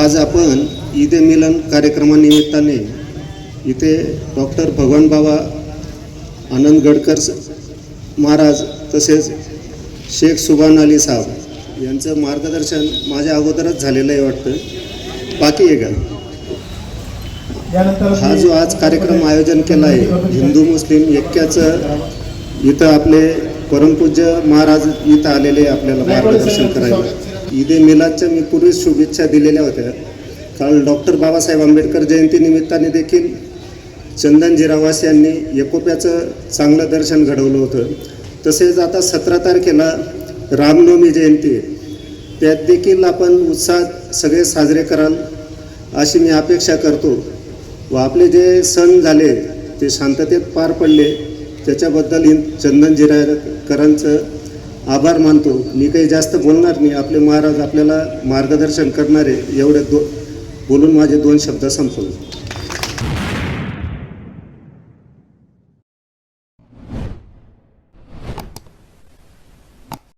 आज आपण ईद ए मिलन कार्यक्रमानिमित्ताने इथे डॉक्टर भगवान बाबा आनंद गडकर महाराज तसेच शेख सुभान अली साहेब यांचं मार्गदर्शन माझ्या अगोदरच झालेलं आहे वाटतं. बाकी आहे का? हा जो आज कार्यक्रम आयोजन केला आहे हिंदू मुस्लिम ऐक्याचं इथं आपले परमपूज्य महाराज इथं आलेले आपल्याला मार्गदर्शन करायला. ईद ए मिलादच्या मी पूर्वीच शुभेच्छा दिलेल्या होत्या. काल डॉक्टर बाबासाहेब आंबेडकर जयंती निमित्ताने देखील चंदन जिरावास यांनी एकोप्याचं चांगलं दर्शन घडवलं होतं. तसेच आता सतरा तारखेला रामनवमी जयंती आहे. त्यात देखील आपण उत्साहात सगळे साजरे कराल अशी मी अपेक्षा करतो. व आपले जे सण झाले ते शांततेत पार पडले त्याच्याबद्दल चंदन करांचं आभार मानतो. मी काही जास्त बोलणार नाही. आपले महाराज आपल्याला मार्गदर्शन करणारे एवढे दो बोलून माझे दोन शब्द संपवले